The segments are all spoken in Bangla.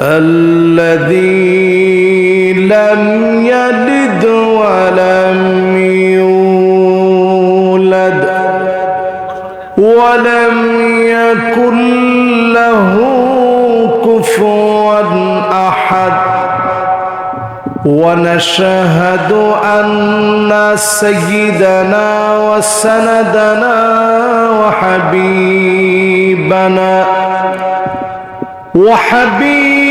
الذي لم يلد ولم يولد ولم يكن له كفوا أحد. ونشهد أن سيدنا وسندنا وحبيبنا وحبيب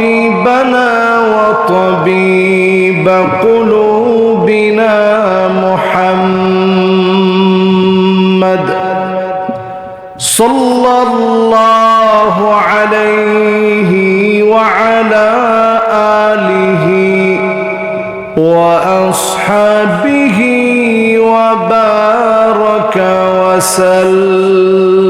وطبيبنا وطبيب قلوبنا محمد صلى الله عليه وعلى آله وأصحابه وبارك وسلم.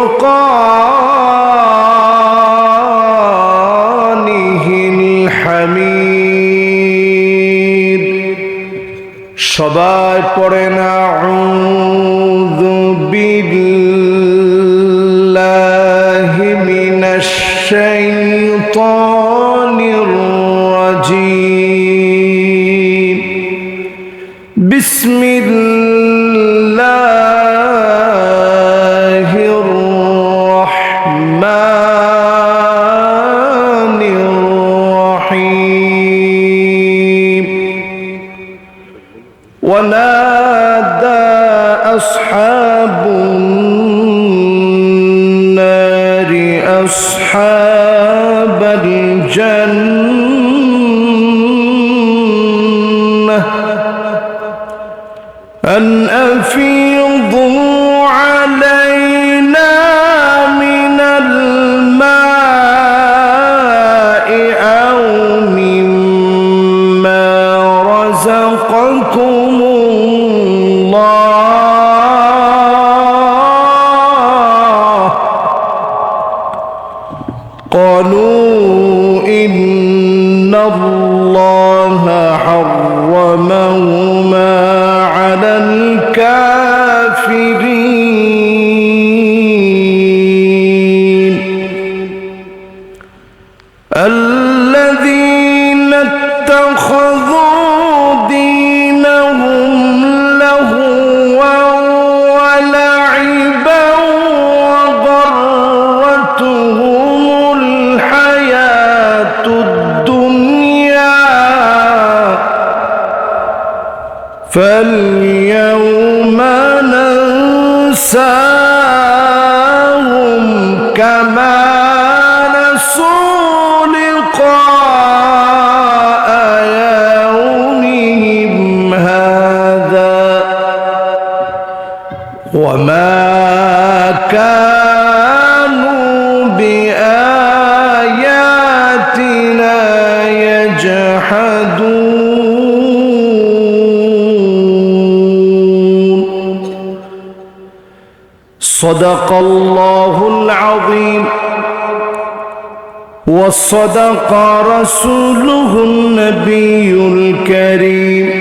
فرقانه الله وما كانوا بآياتنا يجحدون. صدق الله العظيم. وصدق رسوله النبي الكريم.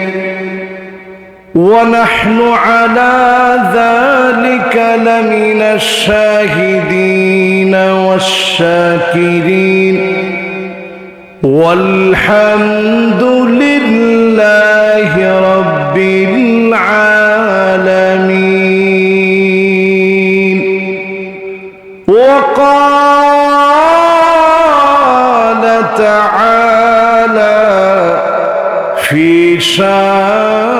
ونحن على ذلك لمن الشاهدين والشاكرين. والحمد لله رب العالمين. وقال تعالى في شان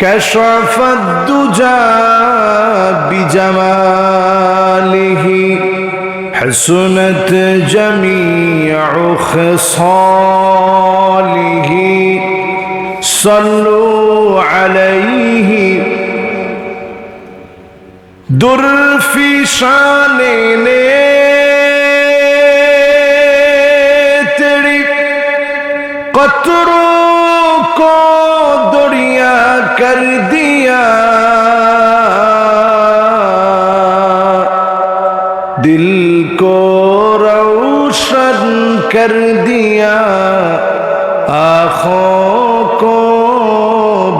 كشف الدجى بجماله حسنت جميع خصاله صلوا عليه در في شان تیری کر دیا دل کو روشن کر دیا آنکھوں کو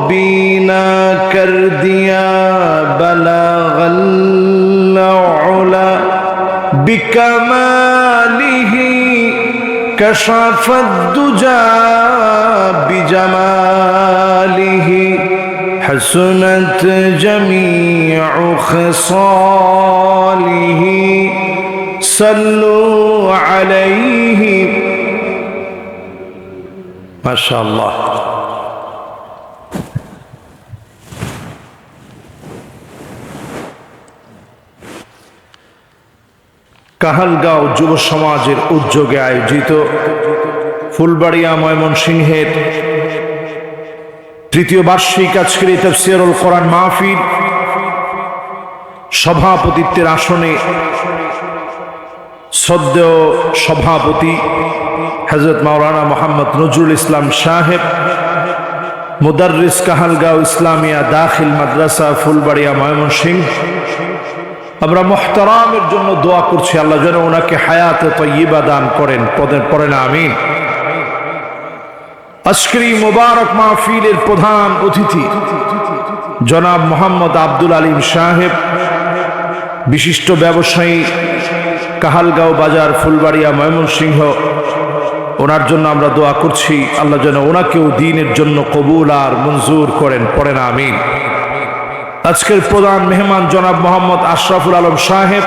بینا کر دیا بلغ العلا بكماله كشف الدجى بجماله حسنت جميع خصاله صلوا عليه ما شاء الله কাহালগাঁও যুব সমাজের উদ্যোগে আয়োজিত ফুলবাড়িয়া ময়মনসিংহের তৃতীয় বার্ষিক আজকের এই তফসিরুল কোরআন মাহফিল সভাপতিত্বের আসনে সদ্য সভাপতি হজরত মাওলানা মোহাম্মদ নজরুল ইসলাম সাহেব, মুদার্রিস কাহালগাঁও ইসলামিয়া দাখিল মাদ্রাসা ফুলবাড়িয়া ময়মনসিংহ। আমরা মোহতারামের জন্য দোয়া করছি, আল্লাহ যেন ওনাকে হায়াতে তৈবা দান করেন পদের পড়েন আমিন। আজকের মোবারক মাহফিলের প্রধান অতিথি, জনাব মোহাম্মদ আব্দুল আলিম সাহেব, বিশিষ্ট ব্যবসায়ী কাহালগাঁও বাজার ফুলবাড়িয়া ময়মনসিংহ। ওনার জন্য আমরা দোয়া করছি, আল্লাহ যেন ওনাকেও দিনের জন্য কবুল আর মঞ্জুর করেন, পড়েন, আমিন। আজকের প্রধান মেহমান জনাব মোহাম্মদ আশরাফুল আলম সাহেব।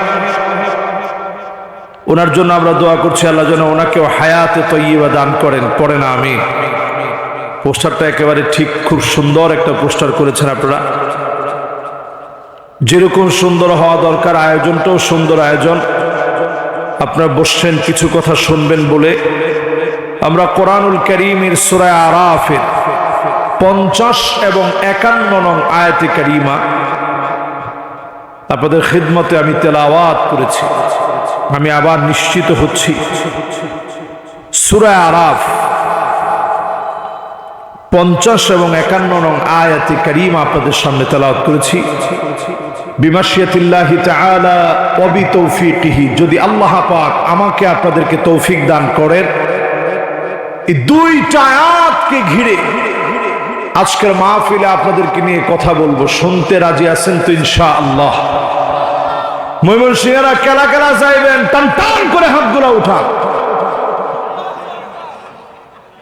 ওনার জন্য আমরা দোয়া করছি, আল্লাহ যেন ওনাকেও হায়াতে তৈবা দান করেন, পড়েন, আমিন। পোস্টারটা একেবারে ঠিক খুব সুন্দর একটা পোস্টার করেছেন আপনারা। যেরকম সুন্দর হওয়া দরকার, আয়োজনটাও সুন্দর আয়োজন। আপনারা বসছেন, কিছু কথা শুনবেন বলে। আমরা কোরআনুল করিমের সুরায় আরাফের পঞ্চাশ এবং একান্ন নং আয়াতে কারিমা আপনাদের খিদমতে আমি তেলাওয়াত করেছি। আমি আবার নিশ্চিত হচ্ছি। সুরায় আরাফ পঞ্চাশ এবং একান্ন নং আয়াতি করিম আপনাদের সামনে তেলাওয়াত করেছি। যদি আল্লাহ পাক আমাকে আপনাদেরকে তৌফিক দান করেন, এই দুইটা আয়াতকে ঘিরে আজকের মাহফিলে আপনাদেরকে নিয়ে কথা বলব। শুনতে রাজি আছেন তো ইনশাআল্লাহ? ময়মন সিংহারা কেলা কেলা চাইবেন টান টান করে হাত হাতগুলা উঠা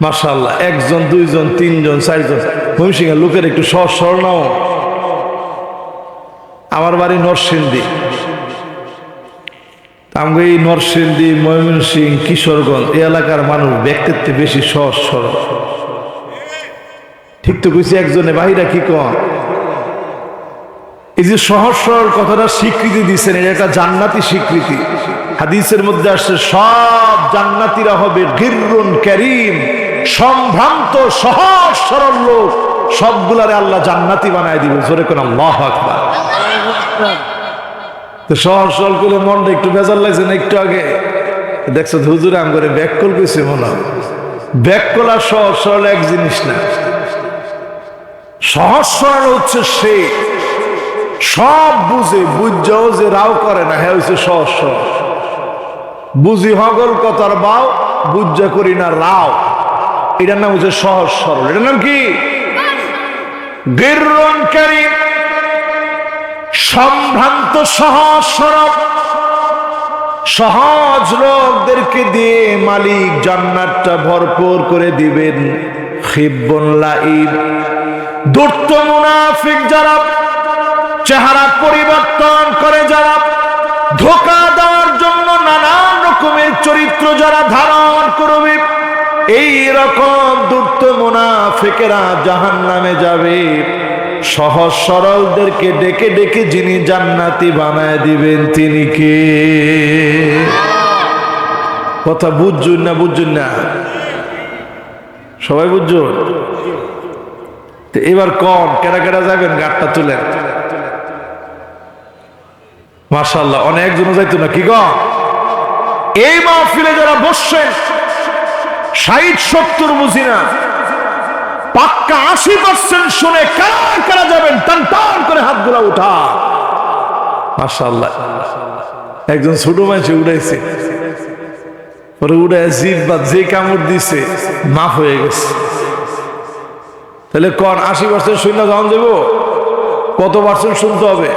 মাশাল্লাহ একজন, দুইজন, তিনজন, চারজন। ময়মনসিংহের লোকের একটু সহজ আমার বাড়ি নরসিংদী। আমাকে এই নরসিংদী ময়মনসিং কিশোরগঞ্জ এই এলাকার মানুষ ব্যক্তিত্বে বেশি সহজ ঠিক তো কইছি একজনে, বাহিরা কি কন? এই যে সহজ কথাটা স্বীকৃতি দিচ্ছেন এটা একটা জান্নাতি স্বীকৃতি। হাদিসের মধ্যে আসছে, সব জান্নাতিরা হবে গিররুন করিম। সম্ভ্রান্ত, সহজ, সরল লোক, সবগুলারে আল্লাহ জান্নাতি বানায় দিবে। জোরে কোন আল্লাহ আকবার। তো সহজ, সরল মনটা একটু বেজার লাগছে না একটু আগে? দেখছ আম করে ব্যাককল মনে হয়। ব্যাককল আর সহজ, সরল এক জিনিস না। সহজ, সরল হচ্ছে সে। সব বুঝে, বুঝাও যে রাও করে না হ্যাঁ হচ্ছে সহজ, সরল। বুঝি হগল কথার বাও, বুঝা করি না রাও। এটার নাম হচ্ছে সহজ সরল। এটার নাম কি? গিররনকারী সম্ভ্রান্ত সহজ সরল। সহজ লোকদেরকে দিয়ে মালিক জান্নাতটা ভরপুর করে দিবেন। মুনাফিক যারা চেহারা পরিবর্তন করে যারা ধোকা দেওয়ার জন্য নানান রকমের চরিত্র যারা ধারণ করবে। এই রকম দুর্ত মুনাফিকেরা জাহান নামে যাবে। সহজ সরলদেরকে ডেকে ডেকে যিনি জান্নাতি বানায় দিবেন, তিনি কে? কথা বুঝছুন না বুঝছুন না। সবাই তো এবার কন কেনা কেনা যাবেন? গাড়টা তুলেন। মাশাল্লাহ অনেকজন যাইতো না, কি গ? এই মাহফিলে যারা বসছেন ষাট, সত্তর বুঝি না পাক্কা আশি পার্সেন্ট শুনে কারা কারা যাবেন, টান টান করে হাত হাতগুলা উঠা। মাশাল্লাহ একজন ছোট মানুষ উড়াইছে। জিভ যে কামড় দিছে, মাফ হয়ে গেছে। তাহলে কন, আশি পার্সেন্ট শূন্য যখন দেবো, কত পার্সেন্ট শুনতে হবে?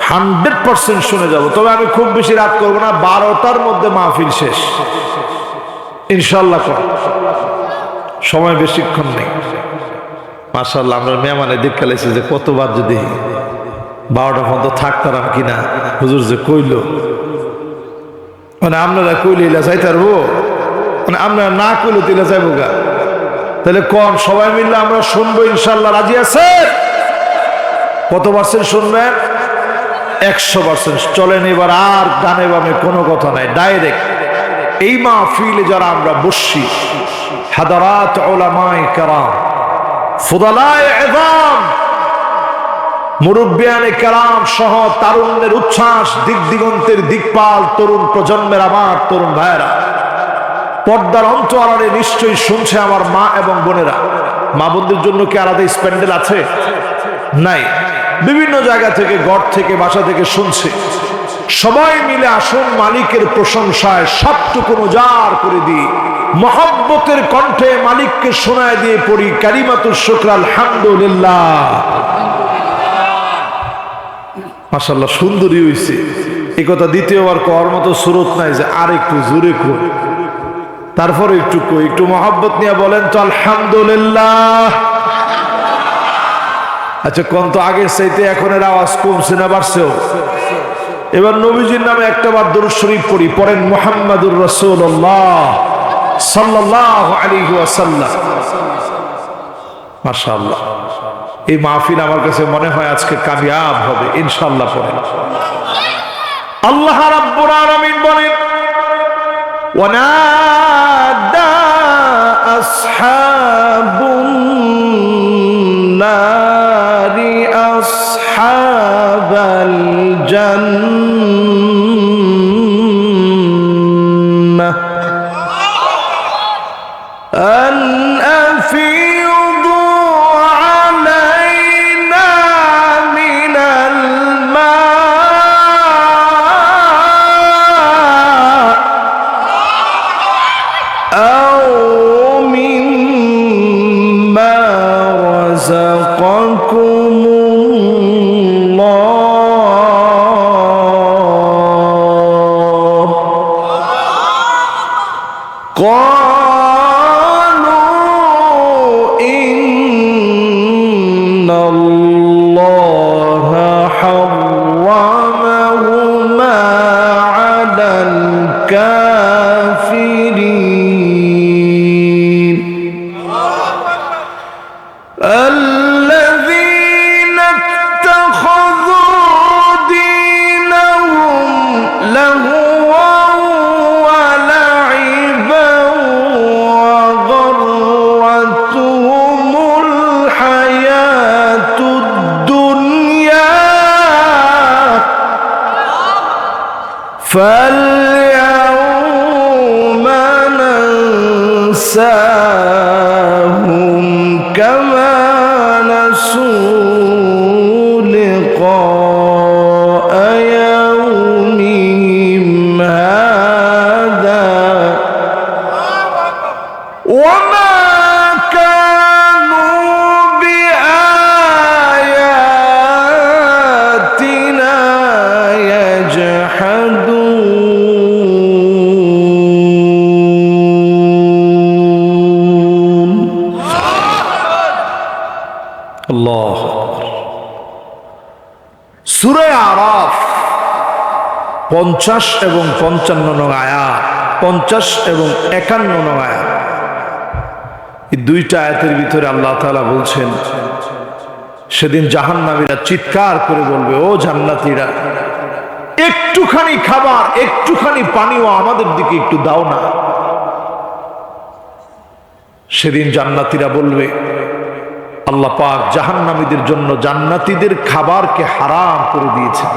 হান্ড্রেড পার্সেন্ট শুনে যাব। তবে আমি খুব বেশি রাত করব না, বারোটার মধ্যে মাহফিল শেষ। ইনশাল্লাহ কর। সময় বেশিক্ষণ নেই। মার্শাল্লাহ আমরা মেহমানে দিক খেলেছি যে কতবার যদি বারোটা পর্যন্ত থাকতাম কিনা, হুজুর যে কইল। মানে আপনারা কইলে এলা যাইতে পারব মানে আপনারা না কইলে তো এলা গা। তাহলে কন, সবাই মিললে আমরা শুনব ইনশাল্লাহ রাজি আছে? কত পার্সেন্ট শুনবেন? একশো পার্সেন্ট চলেন এবার আর গানে বামে কোনো কথা নাই। ডাইরেক্ট এই মাহফিলে যারা আমরা বসছি, হাদারাত ওলামাই কারাম, ফুদালায় এদাম মুরব্বিয়ানে কালাম সহ তারুণ্যের উচ্ছ্বাস দিক দিগন্তের দিকপাল, তরুণ প্রজন্মের আমার তরুণ ভাইয়েরা, পর্দার অন্তরালে নিশ্চয়ই শুনছে আমার মা এবং বোনেরা। মা বোনদের জন্য কি আলাদা স্প্যান্ডেল আছে? নাই। বিভিন্ন জায়গা থেকে ঘর থেকে, বাসা থেকে শুনছে। সবাই মিলে আসুন মালিকের প্রশংসায় সবটুকু উজাড় করে দিই। মহব্বতের কণ্ঠে মালিককে শোনায় দিয়ে পড়ি কারিমাতুর শুক্র, আলহামদুলিল্লাহ। মাসাল্লাহ সুন্দরী হয়েছে এই কথা দ্বিতীয়বার কর মতো সুরত নাই যে আর একটু জোরে কই। তারপরে একটু কই, একটু মহাব্বত নিয়ে বলেন তো, আলহামদুলিল্লাহ। আচ্ছা কোন তো আগের চাইতে এখন এর আওয়াজ কমছে না, বাড়ছেও? এবার নবীজির নামে একটা বার দরুদ শরীফ পড়ি, পড়েন মোহাম্মদুর রসুল্লাহ সাল্লাহ আলী ওয়াসাল্লাম। মাশাআল্লাহ। এই মাহফিল আমার কাছে মনে হয় আজকে কামিয়াব হবে ইনশাল্লাহ পরে আল্লাহ রাব্বুল আলামিন বলেন, ওয়ানাদা আসহাবুন নারি আসহাবাল জান্নাহ পঞ্চাশ এবং পঞ্চান্ন নং আয়াত, পঞ্চাশ এবং একান্ন নং আয়াত। এই দুইটা আয়াতের ভিতরে আল্লাহ তালা বলছেন, সেদিন জাহান্নামীরা চিৎকার করে বলবে, ও জান্নাতীরা, একটুখানি খাবার, একটুখানি পানিও আমাদের দিকে একটু দাও না। সেদিন জান্নাতীরা বলবে, আল্লাহ পাক জাহান্নামীদের জন্য জান্নাতীদের খাবারকে হারাম করে দিয়েছেন।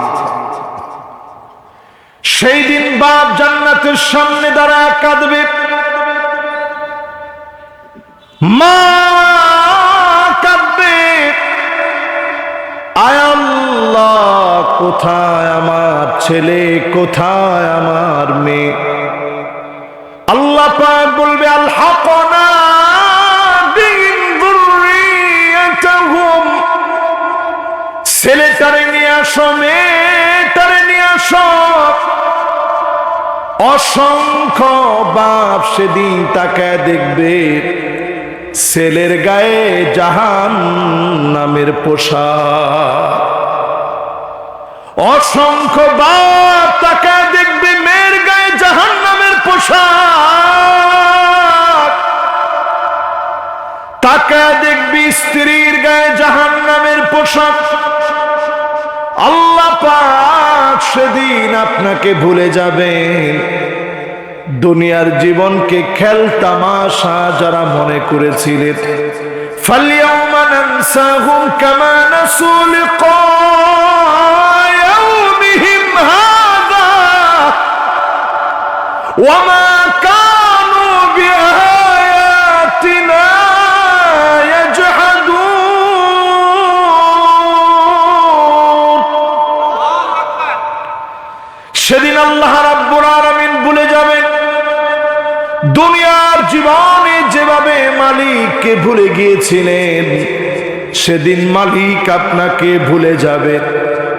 সেই দিন বাপ জান্নাতের সামনে দাঁড়ায় কাঁদবে। মা কাঁদবে। আয় আল্লাহ, কোথায় আমার ছেলে? কোথায় আমার মেয়ে? আল্লাহ বলবে আল হাকনা বিহিম যুররিয়াতাহুম ছেলেটারে নিয়ে আসো মেয়েটারে অসংখ্য বাপ সেদিন তাকায় দেখবে, ছেলের গায়ে জাহান নামের পোশাক। অসংখ্য বাপ তাকায় দেখবে, মেয়ের গায়ে জাহান নামের পোশাক। তাকায় দেখবি, স্ত্রীর গায়ে জাহান নামের পোশাক। আল্লাহ পাক সেদিন আপনাকে ভুলে যাবেন দুনিয়ার জীবনকে খেল তামাশা যারা মনে করেছিলেন فاليوم ننساهم كما نسوا لقاء يومهم هذا وما জীবনে যেভাবে মালিককে ভুলে গিয়েছিলেন, সেদিন মালিক আপনাকে ভুলে যাবে।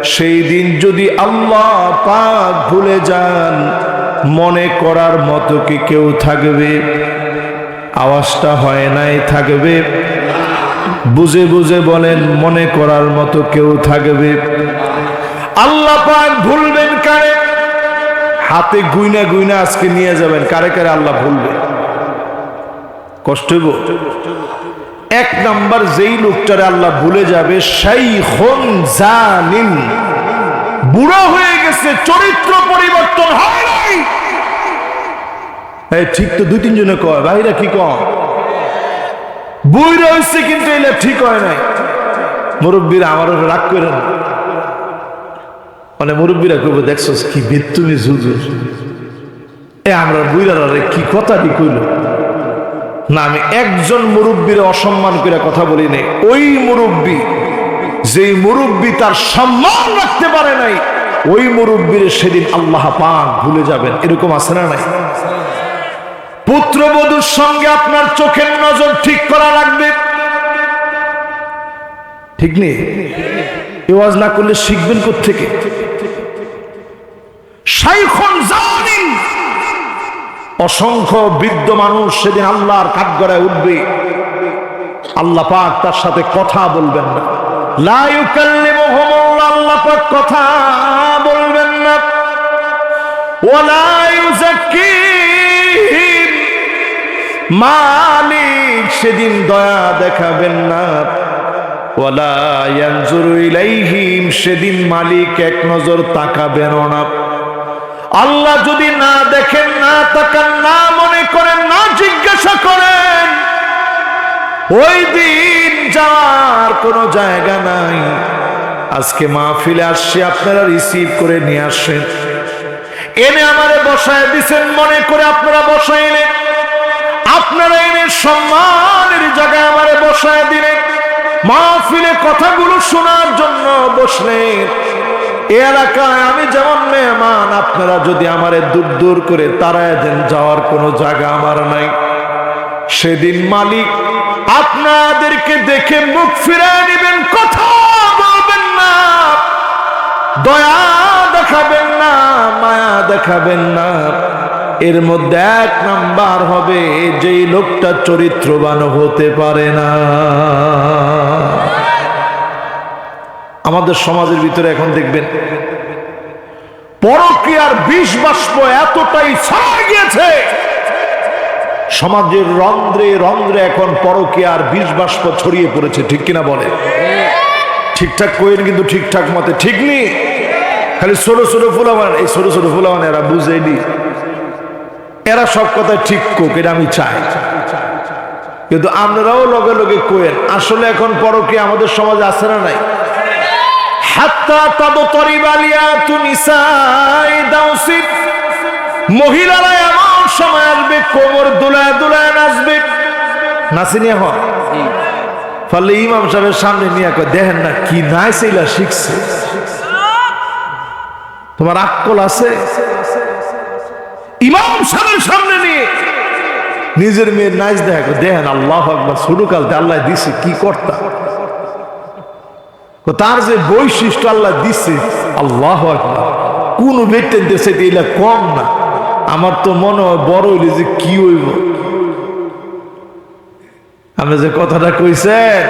সেই দিন যদি আল্লাহ পাক ভুলে যান, মনে করার মতো কি কেউ থাকবে? আওয়াজটা হয় নাই, থাকবে? বুঝে বুঝে বলেন, মনে করার মতো কেউ থাকবে? আল্লাহ পাক ভুলবেন কারে? হাতে গুইনা গুইনা আজকে নিয়ে যাবেন, কারে কারে আল্লাহ ভুলবে? কষ্ট হইব এক নাম্বার যেই লোকটারে আল্লাহ ভুলে যাবে সেই হন জানিন। বুড়ো হয়ে গেছে, চরিত্র পরিবর্তন হয় নাই। ঠিক তো দুই তিনজনে কয়, ভাইরা কি কয়? বুইরা হয়েছে কিন্তু এলে ঠিক হয় নাই। মুরব্বীরা আমারও রাগ করে না। মানে মুরব্বীরা কইব দেখছ কি বেতুমি জুজু এ আমরা বুইরারা রে কি কথাটি কইল? না, আমি একজন মুরব্বীর অসম্মান করে কথা বলি নাই। ওই মুরব্বী, যেই মুরব্বী তার সম্মান রাখতে পারে নাই, ওই মুরব্বীর সেদিন আল্লাহ পাক ভুলে যাবেন। এরকম আছে না নাই? পুত্রবধূর সঙ্গে আপনার চোখের নজর ঠিক করা লাগবে। ঠিক নেই? এ ওয়াজ না করলে শিখবেন থেকে শাইখুন জালিম অসংখ্য বৃদ্ধ মানুষ সেদিন আল্লাহর কাঠগড়ায় উঠবে। আল্লাহ পাক তার সাথে কথা বলবেন না। কথা বলবেন না। মালিক সেদিন দয়া দেখাবেন না। ইয়ানজুরু সেদিন মালিক এক নজর তাকাবেন না। আল্লাহ যদি না দেখেন, না তাকান, না মনে করেন, না জিজ্ঞাসা করেন, ওই দিন যাওয়ার কোনো জায়গা নাই। আজকে মাহফিলে আসছে, আপনারা রিসিভ করে নিয়ে আসেন। এনে আমারে বসায় দিছেন, মনে করে আপনারা বসাইলেন আপনারা এনে সম্মানের জায়গায় আমারে বসায় দিলেন। মাহফিলে কথাগুলো শোনার জন্য বসলেন। এলাকায় আমি যেমন মেহমান, আপনারা যদি আমারে দূর দূর করে তারায় দেন, যাওয়ার কোনো জায়গা আমার নাই। সেদিন মালিক আপনাদেরকে দেখে মুখ ফিরায় নেবেন, কথা বলবেন না। দয়া দেখাবেন না, মায়া দেখাবেন না। এর মধ্যে এক নাম্বার হবে, যেই লোকটা চরিত্রবান হতে পারে না। আমাদের সমাজের ভিতরে এখন দেখবেন পরকীয়ার বিষ বাষ্প এতটাই ছাড়া গিয়েছে। সমাজের রন্ধ্রে রন্ধ্রে এখন পরকীয়ার বিষ বাষ্প ছড়িয়ে পড়েছে, ঠিক কিনা বলে? ঠিকঠাক কইন কিন্তু ঠিকঠাক মতে, ঠিক নেই খালি ছোট ছোট ফুলাবান, এই ছোট ছোট ফুলাবান এরা বুঝেনি এরা সব কথা ঠিক কোক, এটা আমি চাই। কিন্তু আপনারাও লগে লগে কোয়েন আসলে এখন পরকে আমাদের সমাজে আছে না নাই? মহিলারা এমন সময় আসবে কোমর দুলায় দুলায় নাচবে। নাচিনি এখন ফলে ইমাম সাহেবের সামনে নিয়ে দেখেন না কি নাই সেইলা শিখছে। তোমার আক্কল আছে? ইমাম সাহেবের সামনে নিয়ে নিজের মেয়ের নাচ দেখা দেখেন আল্লাহ আকবার ছোট কালতে আল্লাহ দিছে কি কর্তা? কয়, তার যে বৈশিষ্ট্য আল্লাহ দিছে আল্লাহ কোন বেটেন দেশে এলা কম না। আমার তো মনে হয় বড় হইলে যে কি হইব? আপনি যে কথাটা কইছেন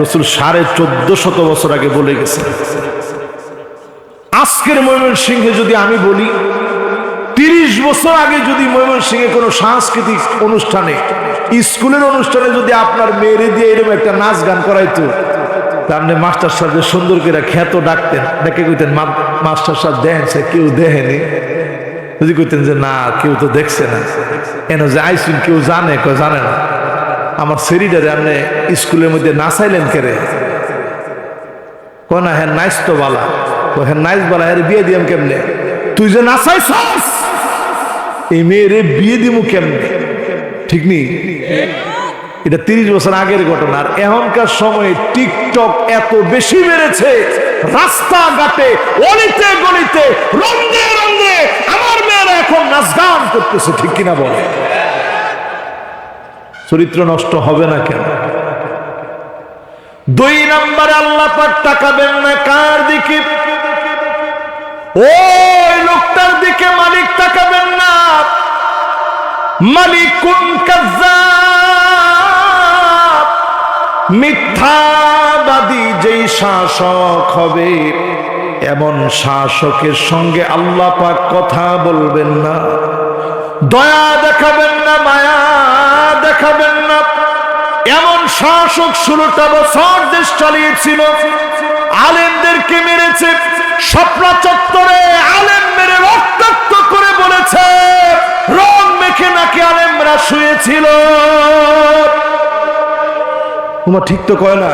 রসুল সাড়ে চোদ্দ শত বছর আগে বলে গেছে। আজকের ময়মন সিংহে যদি আমি বলি তিরিশ বছর আগে যদি ময়মন সিংহে কোনো সাংস্কৃতিক অনুষ্ঠানে স্কুলের অনুষ্ঠানে যদি আপনার মেয়েরে দিয়ে এরকম একটা নাচ গান করাইতো আপনি মাস্টার সাহেব সুন্দর করে খ্যাত ডাকতেন ডেকে কইতেন মাস্টার সাহেব দেখেন সে কেউ দেখেনি। যদি কইতেন যে, না, কেউ তো দেখছে না। কেন যে আইসুন কেউ জানে কেউ জানে না। আমার সেরিডারে আপনি স্কুলের মধ্যে নাচাইলেন কেরে? কোনা হ্যাঁ নাইস তো বালা হ্যাঁ নাইস বালা হ্যাঁ বিয়ে দিয়াম কেমনে? তুই যে নাচাইছস, এই মেয়েরে বিয়ে দিমু কেমনে? ঠিক নেই এটা তিরিশ বছর আগের ঘটনা। এখনকার সময়ে টিকটক এত বেশি বেড়েছে, রাস্তাঘাটে, অলিতে গলিতে রন্ধে রন্ধে আমার মেয়েরা এখন নাচ গান করতেছে, ঠিক কিনা বলে? চরিত্র নষ্ট হবে না কেন? দুই নম্বরে আল্লাহ পাক তাকাবেন না, কার দিকে? ওই লোকটার দিকে মালিক তাকাবেন না। মালিক কোন কাজ্জাব মিথ্যাবাদী যেই শাসক হবে, এমন শাসকের সঙ্গে আল্লাহ পাক কথা বলবেন না। দয়া দেখাবেন না, মায়া দেখাবেন না। এমন শাসক ষোলোটা বছর দেশ চালিয়েছিল, আলেমদেরকে মেরেছে, স্বপ্ন চত্বরে আলেম মেরে রক্তাক্ত করে বলেছে, রং মেখে নাকি আলেমরা শুয়েছিল। তোমার ঠিক তো কয় না?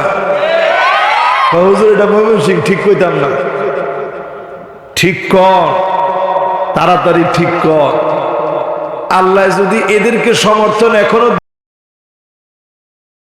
এটা ময়মনসিং ঠিক কইতাম না। ঠিক কর, তাড়াতাড়ি ঠিক কর। আল্লাহ যদি এদেরকে সমর্থন এখনও